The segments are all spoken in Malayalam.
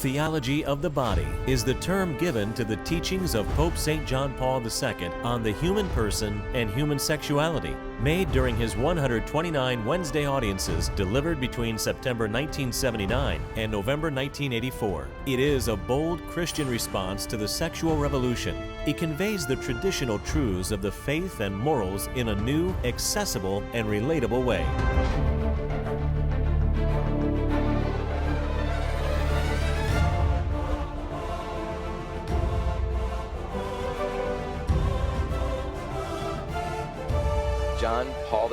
Theology of the body is the term given to the teachings of Pope St. John Paul II on the human person and human sexuality, made during his 129 Wednesday audiences delivered between September 1979 and November 1984. It is a bold Christian response to the sexual revolution. It conveys the traditional truths of the faith and morals in a new, accessible, and relatable way.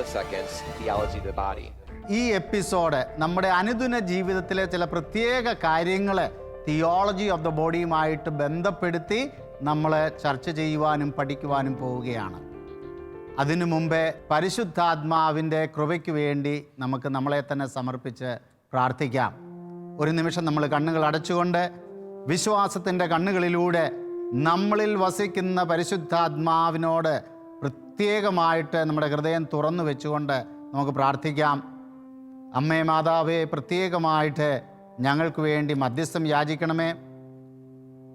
II's Theology of the Body. ഈ എപ്പിസോഡ് നമ്മുടെ അനുദിന ജീവിതത്തിലെ ചില പ്രത്യേക കാര്യങ്ങൾ തിയോളജി ഓഫ് ദ ബോഡിയുമായിട്ട് ബന്ധപ്പെടുത്തി നമ്മൾ ചർച്ച ചെയ്യുവാനും പഠിക്കുവാനും പോവുകയാണ് അതിനു മുമ്പേ പരിശുദ്ധാത്മാവിന്റെ കൃപയ്ക്ക് വേണ്ടി നമുക്ക് നമ്മളെ തന്നെ സമർപ്പിച്ച് പ്രാർത്ഥിക്കാം ഒരു നിമിഷം നമ്മൾ കണ്ണുകൾ അടച്ചുകൊണ്ട് വിശ്വാസത്തിന്റെ കണ്ണുകളിലൂടെ നമ്മളിൽ വസിക്കുന്ന പരിശുദ്ധാത്മാവിനോട് പ്രത്യേകമായിട്ട് നമ്മുടെ ഹൃദയം തുറന്നു വെച്ചുകൊണ്ട് നമുക്ക് പ്രാർത്ഥിക്കാം. അമ്മേ മാതാവേ പ്രത്യേകമായിട്ട് ഞങ്ങൾക്ക് വേണ്ടി മധ്യസ്ഥം യാചിക്കണമേ.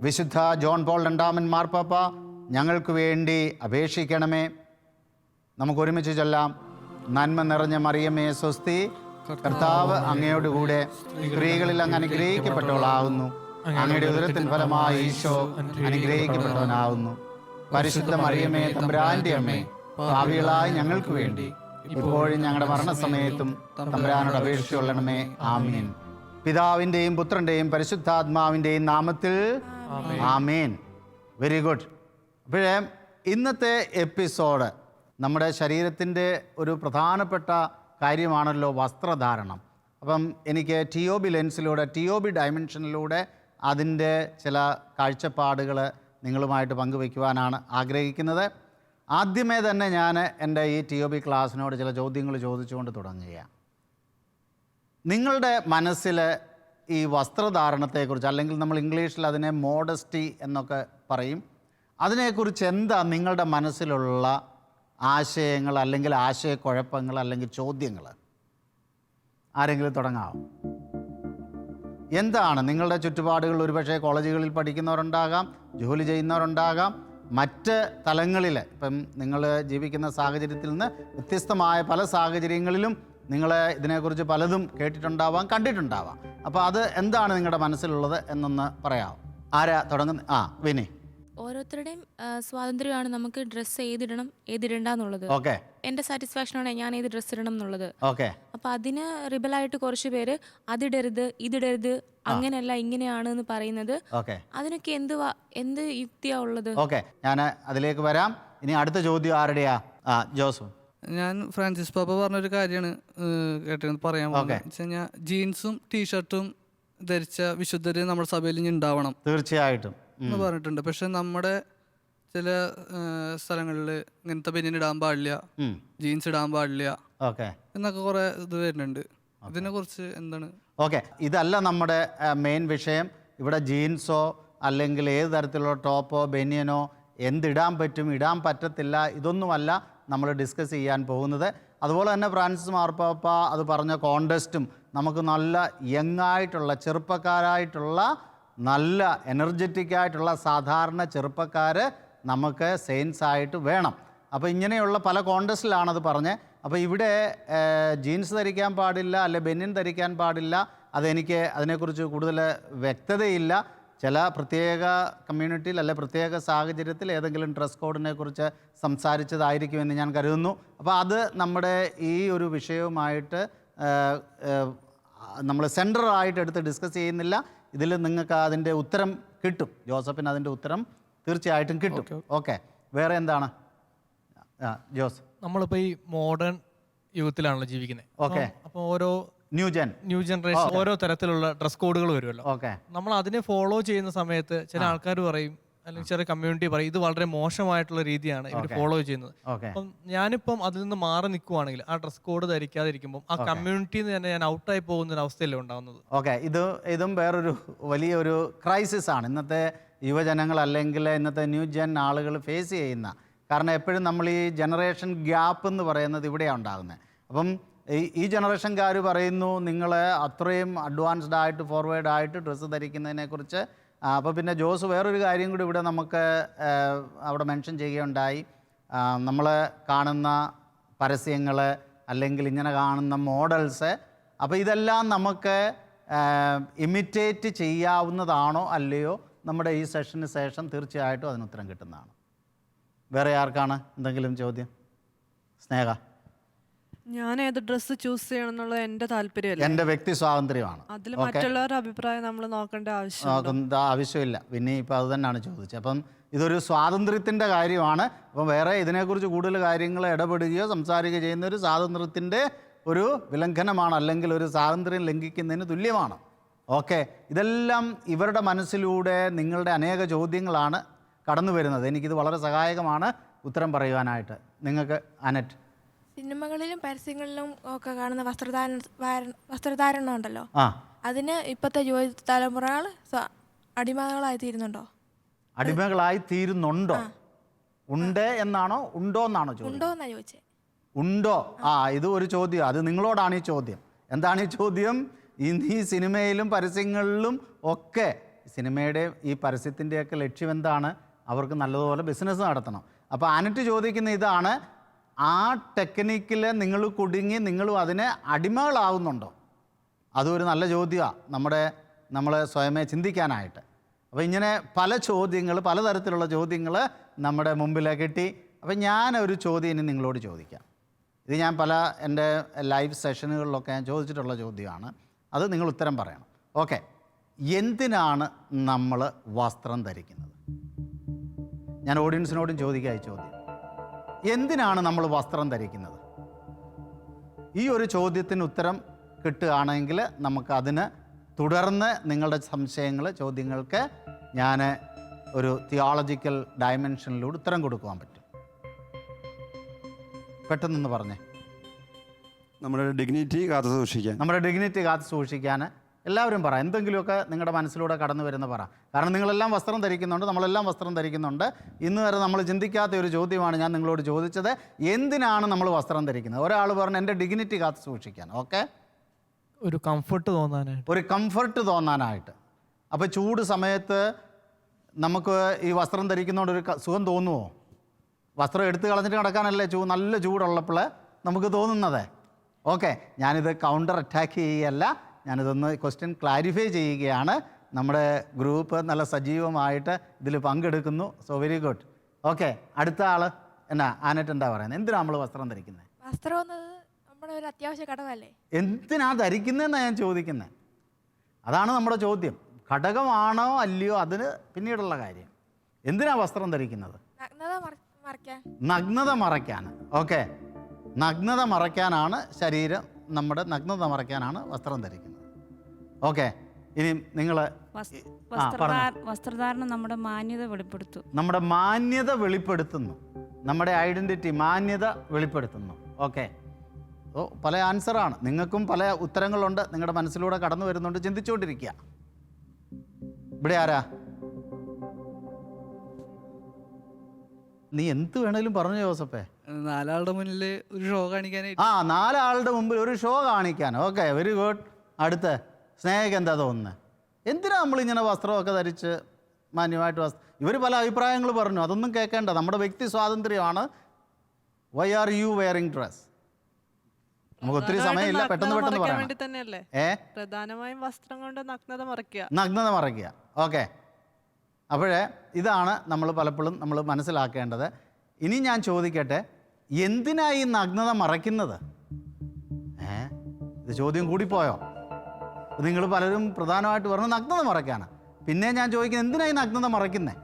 വിശുദ്ധ ജോൺ പോൾ രണ്ടാമൻ മാർപ്പാപ്പ ഞങ്ങൾക്ക് വേണ്ടി അപേക്ഷിക്കണമേ. നമുക്ക് ഒരുമിച്ച് ചൊല്ലാം. നന്മ നിറഞ്ഞ മറിയമേ സ്വസ്തി. കർത്താവ് അങ്ങയോടുകൂടെ സ്ത്രീകളിൽ അങ്ങ് അനുഗ്രഹിക്കപ്പെട്ടവളാകുന്നു. അങ്ങയുടെ ഉദരത്തിൻ ഫലമായി ഈശോ അനുഗ്രഹിക്കപ്പെട്ടവനാകുന്നു. പരിശുദ്ധ മറിയമേ തമ്പുരാന്റെ അമ്മേ ഭാവികളായി ഞങ്ങൾക്ക് വേണ്ടി ഇപ്പോഴും ഞങ്ങളുടെ മരണസമയത്തും തമ്പുരാനോട് അപേക്ഷിച്ചുകൊള്ളണമേ ആമീൻ. പിതാവിന്റെയും പുത്രന്റെയും പരിശുദ്ധാത്മാവിന്റെയും നാമത്തിൽ ആമീൻ. വെരി ഗുഡ് അപ്പോഴേ ഇന്നത്തെ എപ്പിസോഡ് നമ്മുടെ ശരീരത്തിന്റെ ഒരു പ്രധാനപ്പെട്ട കാര്യമാണല്ലോ വസ്ത്രധാരണം. അപ്പം എനിക്ക് ടി ഒ ബി ലെൻസിലൂടെ ടി ഒ ബി ഡയമെൻഷനിലൂടെ അതിന്റെ ചില കാഴ്ചപ്പാടുകൾ നിങ്ങളുമായിട്ട് പങ്കുവയ്ക്കുവാനാണ് ആഗ്രഹിക്കുന്നത്. ആദ്യമേ തന്നെ ഞാൻ എന്റെ ഈ ടി ഒ ബി ക്ലാസ്സിനോട് ചില ചോദ്യങ്ങൾ ചോദിച്ചുകൊണ്ട് തുടങ്ങുകയാണ്. നിങ്ങളുടെ മനസ്സിൽ ഈ വസ്ത്രധാരണത്തെക്കുറിച്ച് അല്ലെങ്കിൽ നമ്മൾ ഇംഗ്ലീഷിൽ അതിനെ മോഡസ്റ്റി എന്നൊക്കെ പറയും. അതിനെക്കുറിച്ച് എന്താ നിങ്ങളുടെ മനസ്സിലുള്ള ആശയങ്ങൾ അല്ലെങ്കിൽ ആശയക്കുഴപ്പങ്ങൾ അല്ലെങ്കിൽ ചോദ്യങ്ങൾ? ആരെങ്കിലും തുടങ്ങാമോ എന്താണ്? നിങ്ങളുടെ ചുറ്റുപാടുകൾ ഒരുപക്ഷെ കോളേജുകളിൽ പഠിക്കുന്നവരുണ്ടാകാം ജോലി ചെയ്യുന്നവരുണ്ടാകാം മറ്റ് തലങ്ങളിൽ ഇപ്പം നിങ്ങൾ ജീവിക്കുന്ന സാഹചര്യത്തിൽ നിന്ന് വ്യത്യസ്തമായ പല സാഹചര്യങ്ങളിലും നിങ്ങൾ ഇതിനെക്കുറിച്ച് പലതും കേട്ടിട്ടുണ്ടാവാം കണ്ടിട്ടുണ്ടാവാം. അപ്പോൾ അത് എന്താണ് നിങ്ങളുടെ മനസ്സിലുള്ളത് എന്നൊന്ന് പറയാമോ ആരാ തുടങ്ങുന്ന? ആ വിനി ഓരോരുത്തരുടെയും സ്വാതന്ത്ര്യമാണ് നമുക്ക് ഡ്രസ്സ് ഏതിടണം ഏതിടണ്ട എന്നുള്ളത് ഓക്കെ സാറ്റിസ്ഫാക്ഷൻ സാറ്റിസ്ഫാക്ഷനാണ് ഞാൻ ഏത് ഡ്രസ്സ് ഇടണം എന്നുള്ളത് ഓക്കെ. അപ്പൊ അതിന് റിബലായിട്ട് കുറച്ച് പേര് അതിടരുത് ഇതിടരുത് അങ്ങനെയല്ല ഇങ്ങനെയാണ് എന്ന് പറയുന്നത്. ഓക്കെ. അതിനൊക്കെ എന്ത് എന്ത് യുക്തിയാ ഉള്ളത്? ഓക്കെ. ഞാൻ അതിലേക്ക് വരാം. ഇനി അടുത്ത ചോദ്യം ആരുടെയാ? ആ ജോസഫ് ഞാൻ ഫ്രാൻസിസ് പാപ്പ പറഞ്ഞൊരു കാര്യമാണ് കേട്ടിരുന്നത് പറയാൻ പോകുന്നത്. Okay. ജീൻസും ടീഷർട്ടും ധരിച്ച വിശുദ്ധര് നമ്മുടെ സഭയിൽ ഇനി ഉണ്ടാവണം. തീർച്ചയായിട്ടും. എന്ന് പറഞ്ഞിട്ടുണ്ട്. പക്ഷെ നമ്മുടെ ചില സ്ഥലങ്ങളിൽ ഇങ്ങനത്തെ ബനിയൻ ഇടാൻ പാടില്ല ജീൻസ് ഇടാൻ പാടില്ല ഓക്കെ. എന്നൊക്കെ കുറെ ഇത് വരുന്നുണ്ട്. ഇതിനെ കുറിച്ച് എന്താണ്? ഓക്കെ. ഇതല്ല നമ്മുടെ മെയിൻ വിഷയം. ഇവിടെ ജീൻസോ അല്ലെങ്കിൽ ഏത് തരത്തിലുള്ള ടോപ്പോ ബനിയനോ എന്തിടാൻ പറ്റും ഇടാൻ പറ്റത്തില്ല ഇതൊന്നുമല്ല നമ്മൾ ഡിസ്കസ് ചെയ്യാൻ പോകുന്നത്. അതുപോലെ തന്നെ ഫ്രാൻസിസ് മാർപ്പാപ്പ അത് പറഞ്ഞ കോണ്ടസ്റ്റും നമുക്ക് നല്ല യങ് ആയിട്ടുള്ള ചെറുപ്പക്കാരായിട്ടുള്ള നല്ല എനർജറ്റിക് ആയിട്ടുള്ള സാധാരണ ചെറുപ്പക്കാർ നമുക്ക് സെയിൻസ് ആയിട്ട് വേണം. അപ്പോൾ ഇങ്ങനെയുള്ള പല കോണ്ടസ്റ്റിലാണ് അത് പറഞ്ഞത് അപ്പോൾ ഇവിടെ ജീൻസ് ധരിക്കാൻ പാടില്ല അല്ലെ ബെന്നിൻ ധരിക്കാൻ പാടില്ല അതെനിക്ക് അതിനെക്കുറിച്ച് കൂടുതൽ വ്യക്തതയില്ല. ചില പ്രത്യേക കമ്മ്യൂണിറ്റിയിൽ അല്ലെ പ്രത്യേക സാഹചര്യത്തിൽ ഏതെങ്കിലും ഡ്രസ് കോഡിനെ കുറിച്ച് സംസാരിച്ചതായിരിക്കുമെന്ന് ഞാൻ കരുതുന്നു. അപ്പോൾ അത് നമ്മുടെ ഈ ഒരു വിഷയവുമായിട്ട് നമ്മൾ സെൻട്രറായിട്ട് എടുത്ത് ഡിസ്കസ് ചെയ്യുന്നില്ല. ഇതിൽ നിങ്ങൾക്ക് അതിന്റെ ഉത്തരം കിട്ടും. ജോസഫിന് അതിന്റെ ഉത്തരം തീർച്ചയായിട്ടും കിട്ടും. ഓക്കെ വേറെ എന്താണ്? ജോസ്. നമ്മളിപ്പോൾ ഈ മോഡേൺ യുഗത്തിലാണല്ലോ ജീവിക്കുന്നത് ഓക്കെ. അപ്പോൾ ഓരോ ന്യൂ ജെൻ ന്യൂ ജനറേഷൻ ഓരോ തരത്തിലുള്ള ഡ്രസ് കോഡുകൾ വരുമല്ലോ. ഓക്കെ. നമ്മൾ അതിനെ ഫോളോ ചെയ്യുന്ന സമയത്ത് ചില ആൾക്കാർ പറയും അല്ലെങ്കിൽ ചെറിയ കമ്മ്യൂണിറ്റി പറയും ഇത് വളരെ മോശമായിട്ടുള്ള രീതിയാണ് ഇവർ ഫോളോ ചെയ്യുന്നത്. അപ്പം ഞാനിപ്പം അതിൽ നിന്ന് മാറി നിൽക്കുവാണെങ്കിൽ ആ ഡ്രസ് കോഡ് ധരിക്കാതിരിക്കുമ്പോൾ ആ കമ്മ്യൂണിറ്റിയിൽ നിന്ന് തന്നെ ഞാൻ ഔട്ടായി പോകുന്ന ഒരു അവസ്ഥയല്ലേ ഉണ്ടാകുന്നത് ഓക്കെ ഇത് ഇതും വേറൊരു വലിയൊരു ക്രൈസിസ് ആണ്. ഇന്നത്തെ യുവജനങ്ങൾ അല്ലെങ്കിൽ ഇന്നത്തെ ന്യൂ ജൻ ആളുകൾ ഫേസ് ചെയ്യുന്ന കാരണം എപ്പോഴും നമ്മൾ ഈ ജനറേഷൻ ഗ്യാപ്പ് എന്ന് പറയുന്നത് ഇവിടെയാണ് ഉണ്ടാകുന്നത്. അപ്പം ഈ- ഈ ജനറേഷൻകാർ പറയുന്നു നിങ്ങൾ അത്രയും അഡ്വാൻസ്ഡ് ആയിട്ട് ഫോർവേഡ് ആയിട്ട് ഡ്രസ്സ് ധരിക്കുന്നതിനെക്കുറിച്ച് അപ്പോൾ പിന്നെ ജോസ് വേറൊരു കാര്യം കൂടി ഇവിടെ നമുക്ക് അവിടെ മെൻഷൻ ചെയ്യുകയുണ്ടായി. നമ്മൾ കാണുന്ന പരസ്യങ്ങൾ അല്ലെങ്കിൽ ഇങ്ങനെ കാണുന്ന മോഡൽസ് അപ്പോൾ ഇതെല്ലാം നമുക്ക് ഇമിറ്റേറ്റ് ചെയ്യാവുന്നതാണോ അല്ലയോ? നമ്മുടെ ഈ സെഷന് ശേഷം തീർച്ചയായിട്ടും അതിന് ഉത്തരം കിട്ടുന്നതാണ്. വേറെ ആർക്കാണ് എന്തെങ്കിലും ചോദ്യം? സ്നേഹ. ഞാൻ ഏത് ഡ്രസ്സ് ചൂസ് ചെയ്യണം എന്നുള്ളത് എന്റെ താല്പര്യമല്ല? എന്റെ വ്യക്തി സ്വാതന്ത്ര്യമാണ്. അതിൽ മറ്റുള്ളവരുടെ അഭിപ്രായം നമ്മൾ നോക്കേണ്ട ആവശ്യം നോക്കുന്ന ആവശ്യമില്ല. പിന്നെ ഇപ്പൊ അത് തന്നെയാണ് ചോദിച്ചത്. അപ്പം ഇതൊരു സ്വാതന്ത്ര്യത്തിന്റെ കാര്യമാണ്. അപ്പം വേറെ ഇതിനെക്കുറിച്ച് കൂടുതൽ കാര്യങ്ങൾ ഇടപെടുകയോ സംസാരിക്കുകയോ ചെയ്യുന്ന ഒരു സ്വാതന്ത്ര്യത്തിന്റെ ഒരു വിലംഘനമാണ് അല്ലെങ്കിൽ ഒരു സ്വാതന്ത്ര്യം ലംഘിക്കുന്നതിന് തുല്യമാണ്. ഓക്കെ. ഇതെല്ലാം ഇവരുടെ മനസ്സിലൂടെ നിങ്ങളുടെ അനേക ചോദ്യങ്ങളാണ് കടന്നു വരുന്നത് എനിക്കിത് വളരെ സഹായകമാണ് ഉത്തരം പറയുവാനായിട്ട്. നിങ്ങൾക്ക് അനറ്റ്. സിനിമകളിലും പരസ്യങ്ങളിലും ഒക്കെ കാണുന്ന വസ്ത്രധാരണ വസ്ത്രധാരണം ഉണ്ടല്ലോ. അതിന് ഇപ്പോഴത്തെ യുവ തലമുറകൾ അടിമകളായി തീരുന്നുണ്ടോ? അടിമകളായി തീരുന്നുണ്ടോ? ഉണ്ട് എന്നാണോ ഉണ്ടോ എന്നാണോ ഉണ്ടോ എന്നാ ചോദിച്ചേ? ഉണ്ടോ? ആ. ഇത് ഒരു ചോദ്യം. അത് നിങ്ങളോടാണ് ഈ ചോദ്യം. എന്താണ് ഈ ചോദ്യം? ഈ ഈ സിനിമയിലും പരസ്യങ്ങളിലും ഒക്കെ സിനിമയുടെ ഈ പരസ്യത്തിന്റെയൊക്കെ ലക്ഷ്യം എന്താണ്? അവർക്ക് നല്ലതുപോലെ ബിസിനസ് നടത്തണം. അപ്പോൾ അനറ്റ് ചോദിക്കുന്ന ഇതാണ് ആ ടെക്നിക്കിൽ നിങ്ങൾ കുടുങ്ങി നിങ്ങളും അതിനെ അടിമകളാവുന്നുണ്ടോ? അതും ഒരു നല്ല ചോദ്യമാണ് നമ്മുടെ നമ്മളെ സ്വയമേ ചിന്തിക്കാനായിട്ട്. അപ്പോൾ ഇങ്ങനെ പല ചോദ്യങ്ങൾ പലതരത്തിലുള്ള ചോദ്യങ്ങൾ നമ്മുടെ മുമ്പിൽ കിട്ടി. അപ്പോൾ ഞാനൊരു ചോദ്യം ഇനി നിങ്ങളോട് ചോദിക്കാം. ഇത് ഞാൻ പല എന്റെ ലൈവ് സെഷനുകളിലൊക്കെ ഞാൻ ചോദിച്ചിട്ടുള്ള ചോദ്യമാണ്. അത് നിങ്ങൾ ഉത്തരം പറയണം. ഓക്കെ. എന്തിനാണ് നമ്മൾ വസ്ത്രം ധരിക്കുന്നത്? ഞാൻ ഓഡിയൻസിനോടും ചോദിക്കുക ചോദ്യം. എന്തിനാണ് നമ്മൾ വസ്ത്രം ധരിക്കുന്നത്? ഈ ഒരു ചോദ്യത്തിന് ഉത്തരം കിട്ടുകയാണെങ്കിൽ നമുക്കതിന് തുടർന്ന് നിങ്ങളുടെ സംശയങ്ങൾ ചോദ്യങ്ങൾക്ക് ഞാൻ ഒരു തിയോളജിക്കൽ ഡയമെൻഷനിലൂടെ ഉത്തരം കൊടുക്കുവാൻ പറ്റും. പെട്ടെന്നൊന്ന് പറഞ്ഞേ. നമ്മുടെ ഡിഗ്നിറ്റി കാത്തു സൂക്ഷിക്കാൻ. നമ്മുടെ ഡിഗ്നിറ്റി കാത്തു സൂക്ഷിക്കാൻ എല്ലാവരും പറ. എന്തെങ്കിലുമൊക്കെ നിങ്ങളുടെ മനസ്സിലൂടെ കടന്നു വരുന്ന പറ. കാരണം നിങ്ങളെല്ലാം വസ്ത്രം ധരിക്കുന്നുണ്ട് നമ്മളെല്ലാം വസ്ത്രം ധരിക്കുന്നുണ്ട്. ഇന്ന് വരെ നമ്മൾ ചിന്തിക്കാത്ത ഒരു ചോദ്യമാണ് ഞാൻ നിങ്ങളോട് ചോദിച്ചത്. എന്തിനാണ് നമ്മൾ വസ്ത്രം ധരിക്കുന്നത്? ഒരാൾ പറഞ്ഞു എന്റെ ഡിഗ്നിറ്റി കാത്തു സൂക്ഷിക്കാൻ ഓക്കെ ഒരു കംഫർട്ട് തോന്നാനായിട്ട്. ഒരു കംഫർട്ട് തോന്നാനായിട്ട്. അപ്പോൾ ചൂട് സമയത്ത് നമുക്ക് ഈ വസ്ത്രം ധരിക്കുന്നതുകൊണ്ട് ഒരു സുഖം തോന്നുമോ വസ്ത്രം എടുത്ത് കളഞ്ഞിട്ട് കിടക്കാനല്ലേ ചൂ നല്ല ചൂടുള്ളപ്പോൾ നമുക്ക് തോന്നുന്നത്? ഓക്കെ ഞാനിത് കൗണ്ടർ അറ്റാക്ക് ചെയ്യുകയല്ല ഞാനിതൊന്ന് ക്വസ്റ്റ്യൻ ക്ലാരിഫൈ ചെയ്യുകയാണ്. നമ്മുടെ ഗ്രൂപ്പ് നല്ല സജീവമായിട്ട് ഇതിൽ പങ്കെടുക്കുന്നു. സോ വെരി ഗുഡ് ഓക്കെ അടുത്ത ആൾ എന്നാ? ആനറ്റ് എന്താ പറയുന്നത് എന്തിനാ നമ്മൾ വസ്ത്രം ധരിക്കുന്നത് വസ്ത്രം നമ്മുടെ ഒരു അത്യാവശ്യ ഘടകമല്ലേ? എന്തിനാ ധരിക്കുന്നതെന്നാണ് ഞാൻ ചോദിക്കുന്നത് അതാണ് നമ്മുടെ ചോദ്യം. ഘടകമാണോ അല്ലയോ അതിന് പിന്നീടുള്ള കാര്യം. എന്തിനാ വസ്ത്രം ധരിക്കുന്നത്? നഗ്നത മറയ്ക്കാൻ. ഓക്കെ നഗ്നത മറയ്ക്കാനാണ് ശരീരം നമ്മുടെ നഗ്നത മറയ്ക്കാനാണ് വസ്ത്രം ധരിക്കുന്നത്. ഓക്കെ. ഇനി നിങ്ങൾ വസ്ത്രധാരണം നമ്മുടെ മാന്യത വെളിപ്പെടുത്തും. നമ്മുടെ മാന്യത വെളിപ്പെടുത്തുന്നു. നമ്മുടെ ഐഡന്റിറ്റി മാന്യത വെളിപ്പെടുത്തുന്നു. ഓക്കെ. ഓ പല ആൻസറാണ്. നിങ്ങൾക്കും പല ഉത്തരങ്ങളുണ്ട്. നിങ്ങളുടെ മനസ്സിലൂടെ കടന്നു വരുന്നുണ്ട്. ചിന്തിച്ചുകൊണ്ടിരിക്കുക. ഇവിടെ ആരാ? നീ എന്ത് വേണേലും പറഞ്ഞു ജോസഫേ. നാലാളുടെ മുന്നിൽ ഒരു ഷോ കാണിക്കാനായിട്ട്. ആ നാലാളുടെ മുമ്പിൽ ഒരു ഷോ കാണിക്കാൻ. Okay very good. അടുത്ത്. സ്നേഹയ്ക്ക് എന്താ തോന്നുന്നത് എന്തിനാ നമ്മളിങ്ങനെ വസ്ത്രമൊക്കെ ധരിച്ച് മാന്യമായിട്ട് വസ്ത്രം ഇവർ പല അഭിപ്രായങ്ങൾ പറഞ്ഞു. അതൊന്നും കേൾക്കേണ്ട. നമ്മുടെ വ്യക്തി സ്വാതന്ത്ര്യമാണ്. Why are you wearing dress നമുക്ക് ഒത്തിരി സമയമില്ല. പെട്ടെന്ന് പെട്ടെന്ന് പറയാം ഏ? പ്രധാനമായും വസ്ത്രം കൊണ്ട് നഗ്നത മറയ്ക്കുക. നഗ്നത മറയ്ക്കുക. ഓക്കെ. അപ്പോഴേ ഇതാണ് നമ്മൾ പലപ്പോഴും നമ്മൾ മനസ്സിലാക്കേണ്ടത്. ഇനി ഞാൻ ചോദിക്കട്ടെ എന്തിനാ ഈ നഗ്നത മറയ്ക്കുന്നത്? ഏ? ഇത് ചോദ്യം കൂടിപ്പോയോ നിങ്ങൾ പലരും പ്രധാനമായിട്ട് പറഞ്ഞു നഗ്നത മറയ്ക്കാണ് പിന്നെ ഞാൻ ചോദിക്കുന്നത് എന്തിനായി നഗ്നത മറയ്ക്കുന്നത്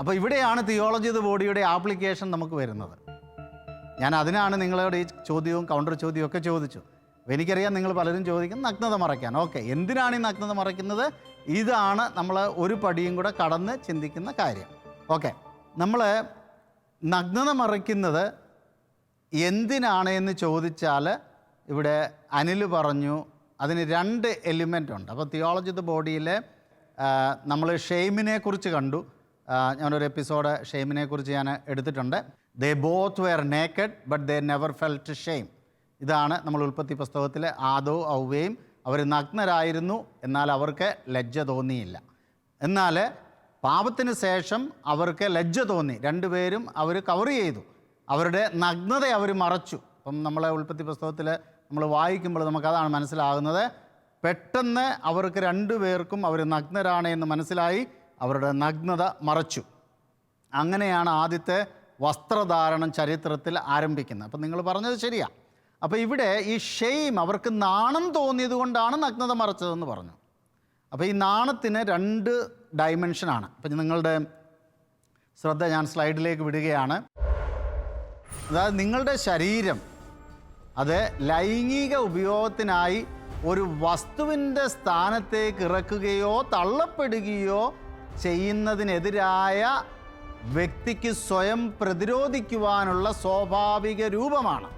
അപ്പോൾ ഇവിടെയാണ് തിയോളജി ദ ബോഡിയുടെ ആപ്ലിക്കേഷൻ നമുക്ക് വരുന്നത്. ഞാൻ അതിനാണ് നിങ്ങളോട് ഈ ചോദ്യവും കൗണ്ടർ ചോദ്യവും ഒക്കെ ചോദിച്ചു അപ്പോൾ എനിക്കറിയാം നിങ്ങൾ പലരും ചോദിക്കും നഗ്നത മറയ്ക്കാൻ. ഓക്കെ എന്തിനാണ് ഈ നഗ്നത മറയ്ക്കുന്നത്? ഇതാണ് നമ്മൾ ഒരു പടിയും കൂടെ കടന്ന് ചിന്തിക്കുന്ന കാര്യം. ഓക്കെ നമ്മൾ നഗ്നത മറയ്ക്കുന്നത് എന്തിനാണ് എന്ന് ചോദിച്ചാൽ ഇവിടെ അനിൽ പറഞ്ഞു അതിന് രണ്ട് എലിമെന്റ് ഉണ്ട്. അപ്പോൾ തിയോളജി ദ ബോഡിയിൽ നമ്മൾ ഷെയ്മിനെ കുറിച്ച് കണ്ടു. ഞാനൊരു എപ്പിസോഡ് ഷെയ്മിനെ കുറിച്ച് ഞാൻ എടുത്തിട്ടുണ്ട്. They both were naked but they never felt shame ഇതാണ് നമ്മൾ ഉൽപ്പത്തി പുസ്തകത്തിലെ ആദോ ഔവയും അവർ നഗ്നരായിരുന്നു എന്നാൽ അവർക്ക് ലജ്ജ തോന്നിയില്ല. എന്നാൽ പാപത്തിന് ശേഷം അവർക്ക് ലജ്ജ തോന്നി. രണ്ടുപേരും അവർ കവർ ചെയ്തു. അവരുടെ നഗ്നത അവർ മറച്ചു. അപ്പം നമ്മളെ ഉൽപ്പത്തി പുസ്തകത്തിൽ നമ്മൾ വായിക്കുമ്പോൾ നമുക്കതാണ് മനസ്സിലാകുന്നത്. പെട്ടെന്ന് അവർക്ക് രണ്ടുപേർക്കും അവർ നഗ്നരാണ് എന്ന് മനസ്സിലായി. അവരുടെ നഗ്നത മറച്ചു. അങ്ങനെയാണ് ആദ്യത്തെ വസ്ത്രധാരണം ചരിത്രത്തിൽ ആരംഭിക്കുന്നത്. അപ്പം നിങ്ങൾ പറഞ്ഞത് ശരിയാ. അപ്പോൾ ഇവിടെ ഈ ഷെയിം അവർക്ക് നാണം തോന്നിയത് കൊണ്ടാണ് നഗ്നത മറച്ചതെന്ന് പറഞ്ഞു. അപ്പോൾ ഈ നാണത്തിന് രണ്ട് ഡയമെൻഷനാണ് അപ്പം നിങ്ങളുടെ ശ്രദ്ധ ഞാൻ സ്ലൈഡിലേക്ക് വിടുകയാണ്. അതായത് നിങ്ങളുടെ ശരീരം അത് ലൈംഗിക ഉപയോഗത്തിനായി ഒരു വസ്തുവിന്റെ സ്ഥാനത്തേക്ക് ഇറക്കുകയോ തള്ളപ്പെടുകയോ ചെയ്യുന്നതിനെതിരായ വ്യക്തിക്ക് സ്വയം പ്രതിരോധിക്കുവാനുള്ള സ്വാഭാവിക രൂപമാണ്.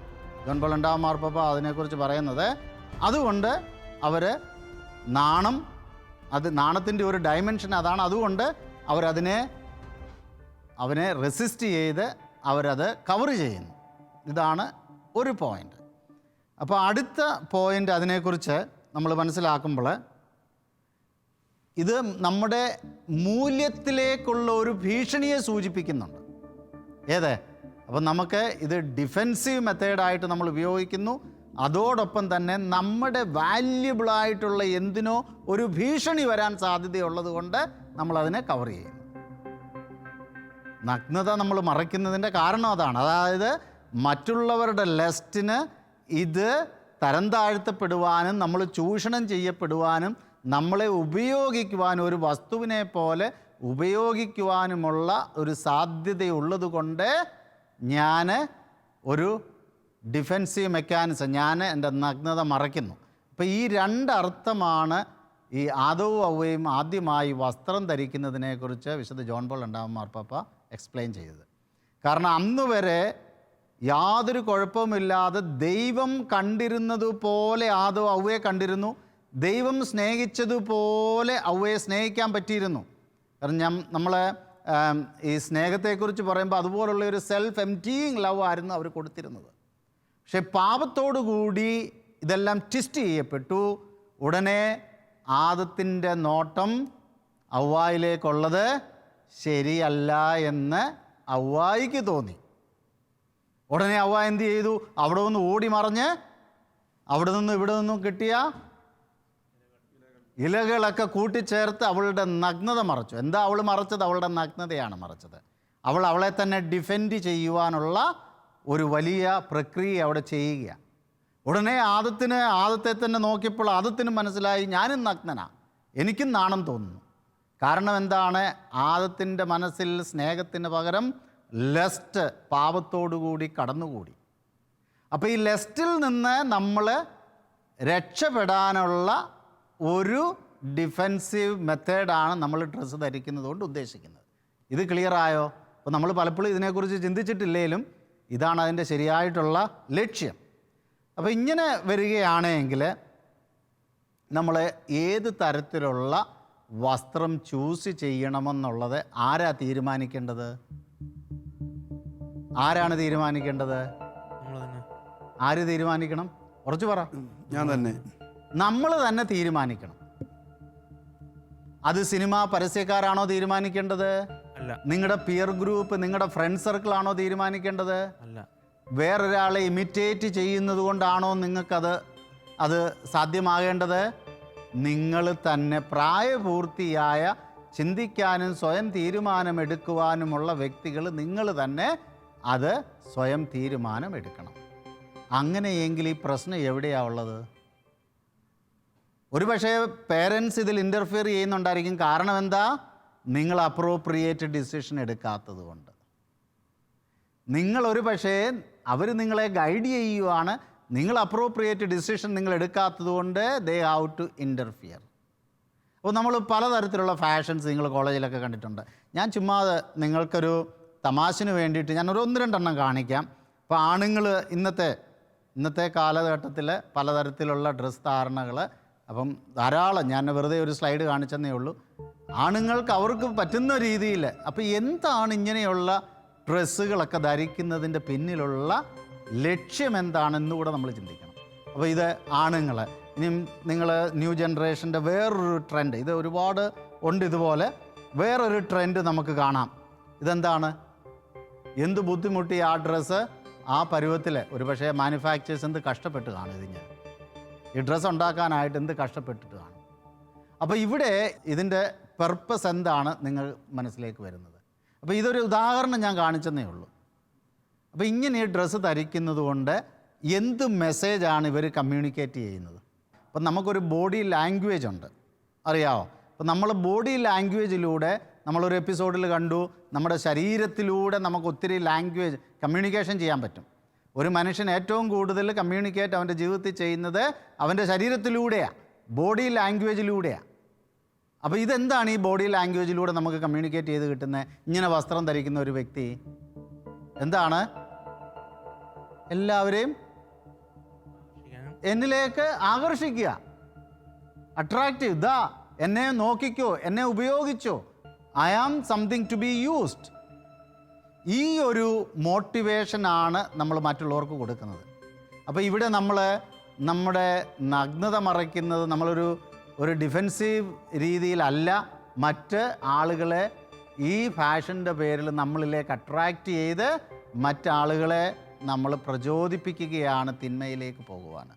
ജോൺ രണ്ടാം മാർപ്പ അതിനെക്കുറിച്ച് പറയുന്നത്. അതുകൊണ്ട് അവർ നാണം അത് നാണത്തിന്റെ ഒരു ഡയമെൻഷൻ അതാണ്. അതുകൊണ്ട് അവരതിനെ അവനെ റെസിസ്റ്റ് ചെയ്ത് അവരത് കവർ ചെയ്യുന്നു. ഇതാണ് ഒരു പോയിന്റ് അപ്പോൾ അടുത്ത പോയിന്റ് അതിനെക്കുറിച്ച് നമ്മൾ മനസ്സിലാക്കുമ്പോൾ ഇത് നമ്മുടെ മൂല്യത്തിലേക്കുള്ള ഒരു ഭീഷണിയെ സൂചിപ്പിക്കുന്നുണ്ട്. ഏത്? അപ്പം നമുക്ക് ഇത് ഡിഫെൻസീവ് മെത്തേഡായിട്ട് നമ്മൾ ഉപയോഗിക്കുന്നു. അതോടൊപ്പം തന്നെ നമ്മുടെ വാല്യബിളായിട്ടുള്ള എന്തിനോ ഒരു ഭീഷണി വരാൻ സാധ്യതയുള്ളത് കൊണ്ട് നമ്മളതിനെ കവർ ചെയ്യും. നഗ്നത നമ്മൾ മറയ്ക്കുന്നതിന്റെ കാരണം അതാണ്. അതായത് മറ്റുള്ളവരുടെ ലെസ്റ്റിന് ഇത് തരം താഴ്ത്തപ്പെടുവാനും നമ്മൾ ചൂഷണം ചെയ്യപ്പെടുവാനും നമ്മളെ ഉപയോഗിക്കുവാനും ഒരു വസ്തുവിനെ പോലെ ഉപയോഗിക്കുവാനുമുള്ള ഒരു സാധ്യതയുള്ളത് കൊണ്ട് ഞാൻ ഒരു ഡിഫെൻസീവ് മെക്കാനിസം ഞാൻ എന്റെ നഗ്നത മറയ്ക്കുന്നു. അപ്പോൾ ഈ രണ്ടർത്ഥമാണ് ഈ ആദവും ഔവയും ആദ്യമായി വസ്ത്രം ധരിക്കുന്നതിനെക്കുറിച്ച് വിശുദ്ധ ജോൺ പോൾ രണ്ടാമൻ മാർപ്പാപ്പ എക്സ്പ്ലെയിൻ ചെയ്തത്. കാരണം അന്ന് വരെ യാതൊരു കുഴപ്പവുമില്ലാതെ ദൈവം കണ്ടിരുന്നതുപോലെ ആദോ അവയെ കണ്ടിരുന്നു. ദൈവം സ്നേഹിച്ചതുപോലെ അവയെ സ്നേഹിക്കാൻ പറ്റിയിരുന്നു. കാരണം ഞാൻ നമ്മൾ ഈ സ്നേഹത്തെക്കുറിച്ച് പറയുമ്പോൾ അതുപോലുള്ള ഒരു സെൽഫ് എംറ്റീയിങ് ലവ് ആയിരുന്നു അവർ കൊടുത്തിരുന്നത്. പക്ഷേ പാപത്തോടു കൂടി ഇതെല്ലാം ട്വിസ്റ്റ് ചെയ്യപ്പെട്ടു. ഉടനെ ആദത്തിന്റെ നോട്ടം ഔവായിലേക്കുള്ളത് ശരിയല്ല എന്ന് ഔവായിക്ക് തോന്നി. ഉടനെ അവ എന്ത് ചെയ്തു? അവിടെ നിന്ന് ഓടി മറിഞ്ഞ് അവിടെ നിന്നും ഇവിടെ നിന്നും കിട്ടിയ ഇലകളൊക്കെ കൂട്ടിച്ചേർത്ത് അവളുടെ നഗ്നത മറച്ചു. എന്താ അവൾ മറച്ചത്? അവളുടെ നഗ്നതയാണ് മറച്ചത്. അവൾ അവളെ തന്നെ ഡിഫെൻഡ് ചെയ്യുവാനുള്ള ഒരു വലിയ പ്രക്രിയ അവിടെ ചെയ്യുക. ഉടനെ ആദത്തിന് ആദത്തെ തന്നെ നോക്കിയപ്പോൾ ആദത്തിന് മനസ്സിലായി ഞാനും നഗ്നനാ. എനിക്കും നാണം തോന്നുന്നു. കാരണം എന്താണ്? ആദത്തിന്റെ മനസ്സിൽ സ്നേഹത്തിന് പകരം ലെസ്റ്റ് പാപത്തോടുകൂടി കടന്നുകൂടി. അപ്പോൾ ഈ ലെസ്റ്റിൽ നിന്ന് നമ്മൾ രക്ഷപ്പെടാനുള്ള ഒരു ഡിഫെൻസീവ് മെത്തേഡാണ് നമ്മൾ ഡ്രസ്സ് ധരിക്കുന്നത് കൊണ്ട് ഉദ്ദേശിക്കുന്നത്. ഇത് ക്ലിയർ ആയോ? അപ്പോൾ നമ്മൾ പലപ്പോഴും ഇതിനെക്കുറിച്ച് ചിന്തിച്ചിട്ടില്ലെങ്കിലും ഇതാണ് അതിന്റെ ശരിയായിട്ടുള്ള ലക്ഷ്യം. അപ്പോൾ ഇങ്ങനെ വരികയാണെങ്കിൽ നമ്മൾ ഏത് തരത്തിലുള്ള വസ്ത്രം ചൂസ് ചെയ്യണമെന്നുള്ളത് ആരാ തീരുമാനിക്കേണ്ടത്? ആരാണ് തീരുമാനിക്കേണ്ടത്? ആര് തീരുമാനിക്കണം? കുറച്ച് പറ. ഞാൻ തന്നെ. നമ്മൾ തന്നെ തീരുമാനിക്കണം. അത് സിനിമ പരസ്യക്കാരാണോ തീരുമാനിക്കേണ്ടത്? അല്ല. നിങ്ങളുടെ പിയർ ഗ്രൂപ്പ് നിങ്ങളുടെ ഫ്രണ്ട് സർക്കിൾ ആണോ തീരുമാനിക്കേണ്ടത്? അല്ല. വേറൊരാളെ ഇമിറ്റേറ്റ് ചെയ്യുന്നത് കൊണ്ടാണോ നിങ്ങൾക്കത് അത് സാധ്യമാകേണ്ടത്? നിങ്ങൾ തന്നെ പ്രായപൂർത്തിയായ ചിന്തിക്കാനും സ്വയം തീരുമാനമെടുക്കുവാനുമുള്ള വ്യക്തികൾ നിങ്ങൾ തന്നെ അത് സ്വയം തീരുമാനം എടുക്കണം അങ്ങനെയെങ്കിൽ ഈ പ്രശ്നം എവിടെയാണ് ഉള്ളത്? ഒരു പക്ഷേ പേരൻസ് ഇതിൽ ഇന്റർഫിയർ ചെയ്യുന്നുണ്ടായിരിക്കും. കാരണം എന്താ? നിങ്ങൾ അപ്രോപ്രിയേറ്റ് ഡിസിഷൻ എടുക്കാത്തത് കൊണ്ട്. നിങ്ങൾ ഒരു പക്ഷേ അവർ നിങ്ങളെ ഗൈഡ് ചെയ്യുവാണ്. നിങ്ങൾ അപ്രോപ്രിയേറ്റ് ഡിസിഷൻ നിങ്ങൾ എടുക്കാത്തത് കൊണ്ട് ദേ ഹാവ് ടു ഇന്റർഫിയർ അപ്പോൾ നമ്മൾ പലതരത്തിലുള്ള ഫാഷൻസ് നിങ്ങൾ കോളേജിലൊക്കെ കണ്ടിട്ടുണ്ട്. ഞാൻ ചുമ്മാ നിങ്ങൾക്കൊരു തമാശന് വേണ്ടിയിട്ട് ഒരു ഒന്ന് രണ്ടെണ്ണം കാണിക്കാം. അപ്പോൾ ആണുങ്ങൾ ഇന്നത്തെ ഇന്നത്തെ കാലഘട്ടത്തിൽ പലതരത്തിലുള്ള ഡ്രസ്സ് ധാരണകൾ അപ്പം ധാരാളം ഞാൻ വെറുതെ ഒരു സ്ലൈഡ് കാണിച്ചെന്നേ ഉള്ളൂ. ആണുങ്ങൾക്ക് അവർക്ക് പറ്റുന്ന രീതിയിൽ അപ്പോൾ എന്താണ് ഇങ്ങനെയുള്ള ഡ്രസ്സുകളൊക്കെ ധരിക്കുന്നതിന്റെ പിന്നിലുള്ള ലക്ഷ്യം എന്താണെന്ന് കൂടെ നമ്മൾ ചിന്തിക്കണം. അപ്പോൾ ഇത് ആണുങ്ങൾ ഇനി നിങ്ങൾ ന്യൂ ജനറേഷന്റെ വേറൊരു ട്രെൻഡ് ഇത് ഒരുപാട് ഉണ്ട് ഇതുപോലെ വേറൊരു ട്രെൻഡ് നമുക്ക് കാണാം. ഇതെന്താണ്? എന്ത് ബുദ്ധിമുട്ടി ആ ഡ്രസ്സ് ആ പരുവത്തിൽ ഒരു പക്ഷേ മാനുഫാക്ചേഴ്സ് എന്ത് കഷ്ടപ്പെട്ട് കാണും ഇതിന്? ഈ ഡ്രസ്സ് ഉണ്ടാക്കാനായിട്ട് എന്ത് കഷ്ടപ്പെട്ടിട്ട് കാണും അപ്പോൾ ഇവിടെ ഇതിന്റെ പെർപ്പസ് എന്താണ് നിങ്ങൾ മനസ്സിലേക്ക് വരുന്നത്? അപ്പോൾ ഇതൊരു ഉദാഹരണം ഞാൻ കാണിച്ചെന്നേ ഉള്ളൂ. അപ്പോൾ ഇങ്ങനെ ഈ ഡ്രസ്സ് ധരിക്കുന്നത് കൊണ്ട് എന്ത് മെസ്സേജാണ് ഇവർ കമ്മ്യൂണിക്കേറ്റ് ചെയ്യുന്നത്? അപ്പം നമുക്കൊരു ബോഡി ലാംഗ്വേജ് ഉണ്ട്. അറിയാമോ അപ്പം നമ്മൾ ബോഡി ലാംഗ്വേജിലൂടെ നമ്മളൊരു എപ്പിസോഡിൽ കണ്ടു. നമ്മുടെ ശരീരത്തിലൂടെ നമുക്ക് ഒത്തിരി ലാംഗ്വേജ് കമ്മ്യൂണിക്കേഷൻ ചെയ്യാൻ പറ്റും. ഒരു മനുഷ്യൻ ഏറ്റവും കൂടുതൽ കമ്മ്യൂണിക്കേറ്റ് അവന്റെ ജീവിതത്തിൽ ചെയ്യുന്നത് അവന്റെ ശരീരത്തിലൂടെയാണ് ബോഡി ലാംഗ്വേജിലൂടെയാണ് അപ്പോൾ ഇതെന്താണ് ഈ ബോഡി ലാംഗ്വേജിലൂടെ നമുക്ക് കമ്മ്യൂണിക്കേറ്റ് ചെയ്ത് കിട്ടുന്നത് ഇങ്ങനെ വസ്ത്രം ധരിക്കുന്ന ഒരു വ്യക്തി. എന്താണ്? എല്ലാവരെയും എന്നിലേക്ക് ആകർഷിക്കുക. അട്രാക്റ്റീവ് ദാ എന്നെ നോക്കിക്കോ എന്നെ ഉപയോഗിച്ചോ. I am something to be used ഈ ഒരു മോട്ടിവേഷനാണ് നമ്മൾ മറ്റുള്ളവർക്ക് കൊടുക്കുന്നത്. അപ്പോൾ ഇവിടെ നമ്മൾ നമ്മുടെ നഗ്നത മറയ്ക്കുന്നത് നമ്മളൊരു ഒരു ഡിഫെൻസീവ് രീതിയിലല്ല. മറ്റ് ആളുകളെ ഈ ഫാഷന്റെ പേരിൽ നമ്മളിലേക്ക് അട്രാക്റ്റ് ചെയ്ത് മറ്റാളുകളെ നമ്മൾ പ്രചോദിപ്പിക്കുകയാണ് തിന്മയിലേക്ക് പോകുവാൻ.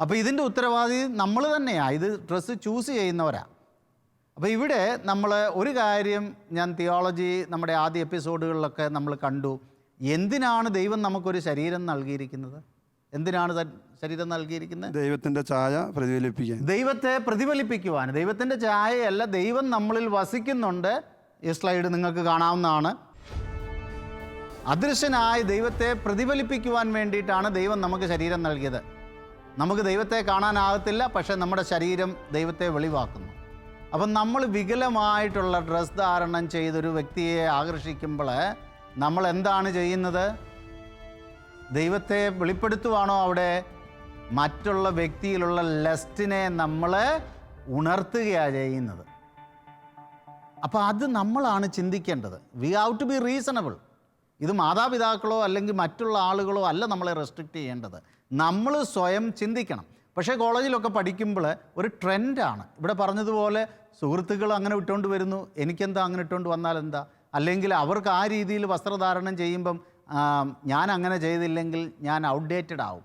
അപ്പോൾ ഇതിന്റെ ഉത്തരവാദി നമ്മൾ തന്നെയാണ് ഇത് ഡ്രസ്സ് ചൂസ് ചെയ്യുന്നവരാ. അപ്പോൾ ഇവിടെ നമ്മൾ ഒരു കാര്യം ഞാൻ തിയോളജി നമ്മുടെ ആദ്യ എപ്പിസോഡുകളിലൊക്കെ നമ്മൾ കണ്ടു. എന്തിനാണ് ദൈവം നമുക്കൊരു ശരീരം നൽകിയിരിക്കുന്നത്? എന്തിനാണ് ശരീരം നൽകിയിരിക്കുന്നത്? ദൈവത്തിന്റെ ഛായ പ്രതിഫലിപ്പിക്കാൻ. ദൈവത്തെ പ്രതിഫലിപ്പിക്കുവാൻ. ദൈവത്തിന്റെ ഛായയല്ല ദൈവം നമ്മളിൽ വസിക്കുന്നുണ്ട്. ഈ സ്ലൈഡ് നിങ്ങൾക്ക് കാണാവുന്നതാണ്. അദൃശ്യനായ ദൈവത്തെ പ്രതിഫലിപ്പിക്കുവാൻ വേണ്ടിയിട്ടാണ് ദൈവം നമുക്ക് ശരീരം നൽകിയത്. നമുക്ക് ദൈവത്തെ കാണാനാകത്തില്ല പക്ഷേ നമ്മുടെ ശരീരം ദൈവത്തെ വെളിവാക്കുന്നു. അപ്പം നമ്മൾ വികലമായിട്ടുള്ള ഡ്രസ്സ് ധാരണം ചെയ്തൊരു വ്യക്തിയെ ആകർഷിക്കുമ്പോൾ നമ്മൾ എന്താണ് ചെയ്യുന്നത്? ദൈവത്തെ വെളിപ്പെടുത്തുവാണോ അവിടെ? മറ്റുള്ള വ്യക്തിയിലുള്ള ലസ്റ്റിനെ നമ്മൾ ഉണർത്തുകയാണ് ചെയ്യുന്നത്. അപ്പോൾ അത് നമ്മളാണ് ചിന്തിക്കേണ്ടത്. We have to be reasonable ഇത് മാതാപിതാക്കളോ അല്ലെങ്കിൽ മറ്റുള്ള ആളുകളോ അല്ല നമ്മളെ റെസ്ട്രിക്റ്റ് ചെയ്യേണ്ടത്. നമ്മൾ സ്വയം ചിന്തിക്കണം. പക്ഷേ കോളേജിലൊക്കെ പഠിക്കുമ്പോൾ ഒരു ട്രെൻഡാണ്. ഇവിടെ പറഞ്ഞതുപോലെ സുഹൃത്തുക്കൾ അങ്ങനെ ഇട്ടുകൊണ്ട് വരുന്നു. എനിക്കെന്താ അങ്ങനെ ഇട്ടുകൊണ്ട് വന്നാൽ എന്താ? അല്ലെങ്കിൽ അവർക്ക് ആ രീതിയിൽ വസ്ത്രധാരണം ചെയ്യുമ്പം ഞാൻ അങ്ങനെ ചെയ്തില്ലെങ്കിൽ ഞാൻ ഔട്ട്ഡേറ്റഡ് ആവും.